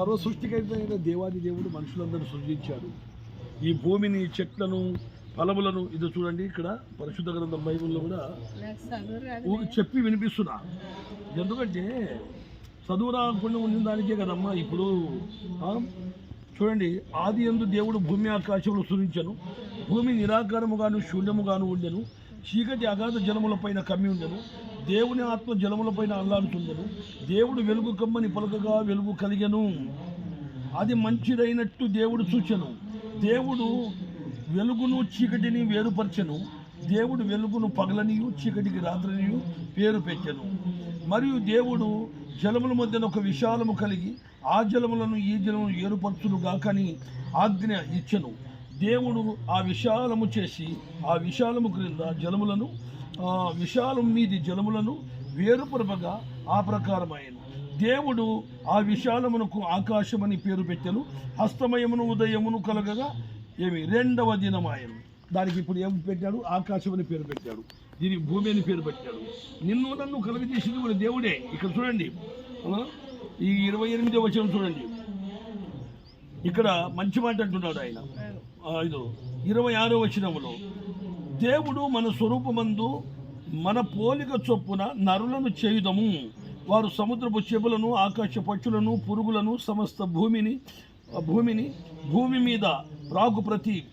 సర్వ సృష్టికైన దేవాది దేవుడు మనుషులందరూ సృజించాడు. ఈ భూమిని చెట్లను ఫలములను ఇది చూడండి ఇక్కడ పరిశుద్ధ గ్రంథం బైబిల్లో కూడా చెప్పి వినిపిస్తున్నా. ఎందుకంటే చదువు రాకుండా ఉన్న దానికే కదమ్మా ఇప్పుడు చూడండి ఆది ఎందు దేవుడు భూమి ఆకాశంలో సృజించను భూమి నిరాకారముగాను శూన్యముగాను ఉండెను చీకటి అగాధ జలములపైన కమ్మి ఉండెను దేవుని ఆత్మ జలములపైన అల్లాడుతుందను దేవుడు వెలుగు కమ్మని పలకగా వెలుగు కలిగను. అది మంచిదైనట్టు దేవుడు సూచను. దేవుడు వెలుగును చీకటిని వేరుపరచెను. దేవుడు వెలుగును పగలనియు చీకటికి రాత్రనియు పేరు పెట్టెను. మరియు దేవుడు జలముల మధ్యన ఒక విశాలము కలిగి ఆ జలములను ఈ జలమును ఏరుపరచును కానీ ఆజ్ఞ ఇచ్చెను. దేవుడు ఆ విశాలము చేసి ఆ విశాలము క్రింద జలములను ఆ విశాలం మీది జలములను వేరుపరపగా ఆ ప్రకారమైన. దేవుడు ఆ విశాలమునకు ఆకాశమని పేరు పెట్టెను హస్తమయమును ఉదయమును కలగగా ఏమి? రెండవ దినమాయను. దానికి ఇప్పుడు ఏం పెట్టాడు? ఆకాశం అని పేరు పెట్టాడు. దీనికి భూమి అని పేరు పెట్టాడు. నిన్ను నన్ను కలుగజేసింది కూడా దేవుడే. ఇక్కడ చూడండి. ఈ ఇరవై ఎనిమిదో వచ్చిన చూడండి. ఇక్కడ మంచి మాట అంటున్నాడు ఆయన. ఇదో. ఇరవై ఆరో వచనములో దేవుడు మన స్వరూపమందు మన పోలిక చొప్పున నరులను చేయుదము. వారు సముద్రపు చెవులను ఆకాశ పక్షులను పురుగులను సమస్త భూమిని భూమిని భూమి మీద రాకు ప్రతి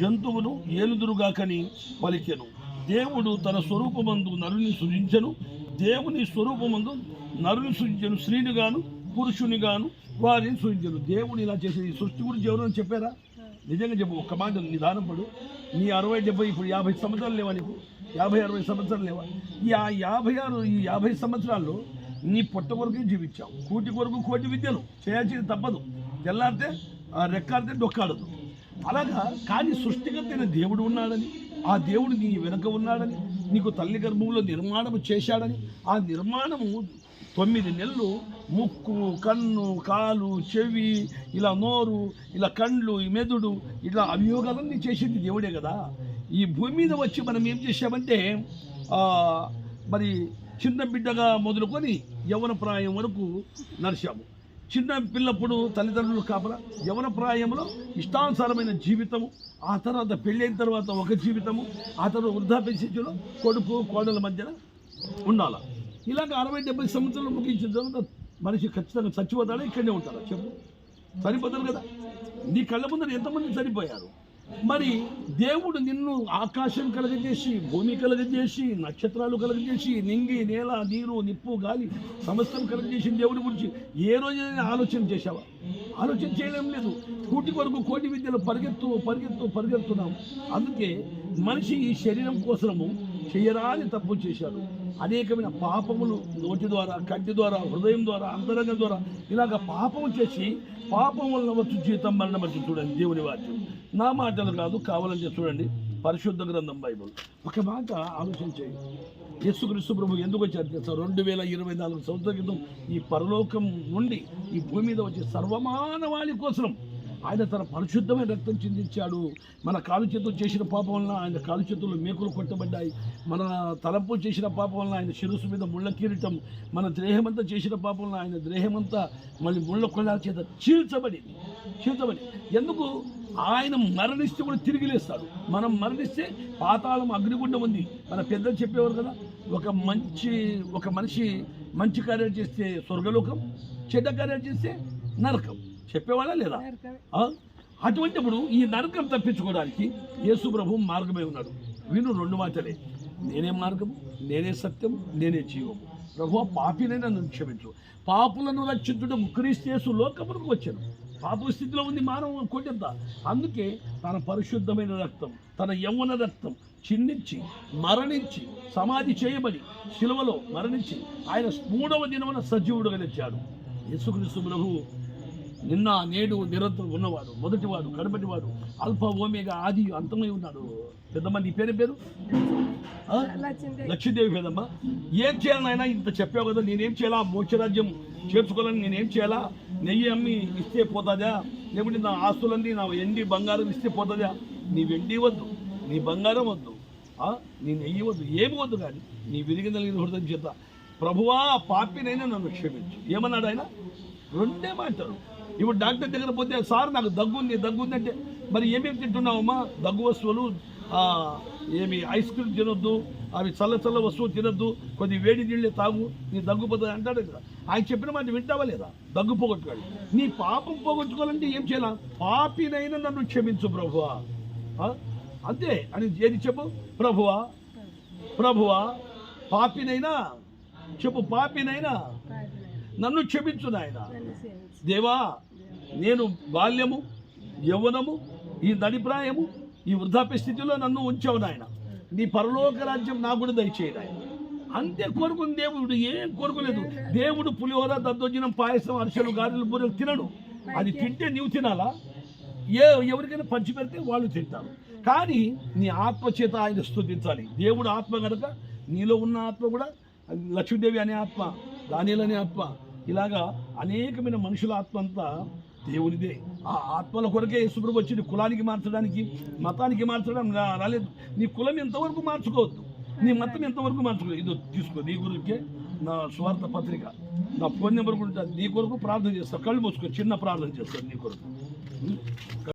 జంతువును ఏలుదురుగాకని పలికెను. దేవుడు తన స్వరూపమందు నరుని సృజించను. దేవుని స్వరూపమందు నరుని సృజించను. స్త్రీని గాను పురుషుని గాను వారిని సృజించను. దేవుడు ఇలా చేసేది ఈ సృష్టి గురించి ఎవరైనా చెప్పారా? నిజంగా చెప్పు ఒక్క మాట నిదానం పడు. నీ అరవై డెబ్బై ఇప్పుడు యాభై సంవత్సరాలు లేవా నీకు? యాభై అరవై సంవత్సరాలు లేవా? ఈ ఆ యాభై ఆరు ఈ యాభై సంవత్సరాల్లో నీ పొట్ట కొరకు జీవించావు. కూటి కొరకు కోటి విద్యలు. చేయాల్సింది తప్పదు. తెల్లారితే ఆ డొక్కాడదు. అలాగా కానీ సృష్టికర్తైన దేవుడు ఉన్నాడని ఆ దేవుడు నీ వెనుక ఉన్నాడని నీకు తల్లి గర్భంలో నిర్మాణము చేశాడని ఆ నిర్మాణము తొమ్మిది నెలలు ముక్కు కన్ను కాలు చెవి ఇలా నోరు ఇలా కండ్లు మెదుడు ఇలా అభియోగాలన్నీ చేసింది దేవుడే కదా. ఈ భూమి మీద వచ్చి మనం ఏం చేసామంటే మరి చిన్న బిడ్డగా మొదలుకొని యవన ప్రాయం వరకు నడిచాము. చిన్న పిల్లప్పుడు తల్లిదండ్రులు కాపలా యవన ప్రాయంలో ఇష్టానుసారమైన జీవితము ఆ తర్వాత పెళ్ళైన తర్వాత ఒక జీవితము ఆ తర్వాత వృద్ధాప్య స్థితిలో కొడుకు కోడల మధ్యన ఉండాల. ఇలాగ అరవై డెబ్బై సంవత్సరాలు ముగించిన తర్వాత మనిషి ఖచ్చితంగా చచ్చిపోతాడా? ఇక్కడనే ఉంటారా చెప్పు. సరిపోతారు కదా. నీ కళ్ళ ముందర ఎంతమంది చనిపోయారు? మరి దేవుడు నిన్ను ఆకాశం కలగజేసి భూమి కలగజేసి నక్షత్రాలు కలగజేసి నింగి నేల నీరు నిప్పు గాలి సమస్తం కలగజేసిన దేవుడి గురించి ఏ రోజైనా ఆలోచన చేశావా? ఆలోచన చేయలేం లేదు. కూటి కొరకు కోటి విద్యలు పరిగెత్తు పరిగెత్తు పరిగెత్తున్నాం. అందుకే మనిషి ఈ శరీరం కోసము చేయరాని తప్పు చేశాడు. అనేకమైన పాపములు నోటి ద్వారా కంటి ద్వారా హృదయం ద్వారా అంతరంగం ద్వారా ఇలాగ పాపము చేసి పాపం వలన వచ్చు జీవితం మరణం వచ్చి చూడండి దేవుని వాక్యం. నా మాటలు కాదు కావాలంటే చూడండి. పరిశుద్ధ గ్రంథం బైబుల్. ఒక మాట ఆలోచన చేయండి యేసుక్రీస్తు ప్రభు ఎందుకు వచ్చారు తెలుసా? రెండు వేల ఇరవై నాలుగు సంవత్సరాల క్రితం ఈ పరలోకం నుండి ఈ భూమి మీద వచ్చే సర్వమానవాళి కోసం ఆయన తన పరిశుద్ధమైన రక్తం చిందించాడు. మన కాలు చేతులు చేసిన పాపం వలన ఆయన కాలు చేతులు మేకులు కొట్టబడ్డాయి. మన తలంపు చేసిన పాపం వలన ఆయన శిరస్సు మీద ముళ్ళ కిరీటం. మన దేహమంతా చేసిన పాపం వలన ఆయన దేహమంతా మళ్ళీ ముళ్ళ కొల్లాల చేత చీల్చబడింది. చీల్చబడి ఎందుకు? ఆయన మరణిస్తే కూడా తిరిగి లేస్తాడు. మనం మరణిస్తే పాతాళం అగ్నిగుండం ఉంది. మన పెద్దలు చెప్పేవారు కదా ఒక మంచి ఒక మనిషి మంచి కార్యాలు చేస్తే స్వర్గలోకం చెడ్డ కార్యాలు చేస్తే నరకం. చెప్పేవాళ్ళ లేదా? అటువంటిప్పుడు ఈ నరకం తప్పించుకోవడానికి యేసు ప్రభు మార్గమే ఉన్నాడు. విను రెండు మాటలే. నేనే మార్గము నేనే సత్యం నేనే జీవము. ప్రభు పాపినే నన్ను క్షమించు. పాపులను రక్షించుటకు క్రీస్తు యేసు లోకమునకు వచ్చాను పాప స్థితిలో ఉంది మానవ కొట్టెద్ద అందుకే తన పరిశుద్ధమైన రక్తం తన యవ్వన రక్తం చిందించి మరణించి సమాధి చేయబడి శిలువలో మరణించి ఆయన మూడవ దినమున సజీవుడుగా తెచ్చాడు యేసుక్రీస్తు ప్రభు నిన్న నేడు నిరంతరం ఉన్నవాడు మొదటివాడు కడపటివాడు అల్ఫ ఓమేగా ఆది అంతమై ఉన్నాడు. పెద్దమ్మ నీ పేరు పేరు? లక్ష్మీదేవి. పెద్దమ్మ. ఏం చేయాలనైనా ఇంత చెప్పావు కదా నేనేం చేయాలా? మోక్షరాజ్యం చేర్చుకోవాలని నేనేం చేయాలా? నెయ్యి అమ్మి ఇస్తే పోతుందా? లేకుంటే నా ఆస్తులన్నీ నా ఎండి బంగారం ఇస్తే పోతుందా? నీ వెండి వద్దు నీ బంగారం వద్దు నీ నెయ్యి వద్దు ఏమి వద్దు కానీ నీ విరిగి నలిగిన హృదయం చేత. ప్రభువా పాపినైనా నన్ను క్షమించు. ఏమన్నాడు ఆయన? రెండే మాటలు. ఇప్పుడు డాక్టర్ దగ్గర పోతే సార్ నాకు దగ్గు ఉంది దగ్గు అంటే మరి ఏమేమి తింటున్నావమ్మా? దగ్గు వస్తువులు ఏమి ఐస్ క్రీమ్ తినొద్దు అవి చల్ల చల్ల వస్తువులు తినొద్దు కొద్ది వేడి నీళ్ళే తాగు నీ దగ్గు పోతుంది అంటాడు కదా. ఆయన చెప్పిన మాట వింటావా లేదా? దగ్గు పోగొట్టుకోవాలి. నీ పాపం పోగొట్టుకోవాలంటే ఏం చేయాలా? పాపినైనా నన్ను క్షమించు ప్రభువా. అంతే. అని ఏది చెప్పు? ప్రభువా? ప్రభువా? పాపినైనా? చెప్పు పాపినైనా? నన్ను క్షమించు నాయన. దేవా నేను బాల్యము యవ్వనము ఈ నడిప్రాయము ఈ వృద్ధాప్య స్థితిలో నన్ను ఉంచావు నాయన. నీ పరలోక రాజ్యం నా కూడా దయచేయి నాయన. అంతే కోరుకుని దేవుడు ఏం కోరుకోలేదు. దేవుడు పులిహోర దద్దోజనం పాయసం అరిసెలు గారెలు బూరెలు తినడు. అది తింటే నీవు తినాలా? ఏ ఎవరికైనా పంచి పెడితే వాళ్ళు తింటారు. కానీ నీ ఆత్మ చేత ఆయన స్తుతించాలి. దేవుడు ఆత్మ కనుక నీలో ఉన్న ఆత్మ కూడా లక్ష్మీదేవి అనే ఆత్మ దానియలు అనే ఆత్మ ఇలాగా అనేకమైన మనుషుల ఆత్మ అంతా దేవునిదే. ఆ ఆత్మల కొరకే యేసుప్రభు వచ్చింది కులానికి మార్చడానికి మతానికి మార్చడం రాలేదు. నీ కులం ఎంతవరకు మార్చుకోవద్దు. నీ మతం ఎంతవరకు మార్చుకోలేదు ఇది తీసుకో నీ గురించే నా స్వార్థ పత్రిక. నా ఫోన్ నెంబర్ కూడా నీ కొరకు ప్రార్థన చేస్తా. కళ్ళు మూసుకో చిన్న ప్రార్థన చేస్తాను నీ కొరకు.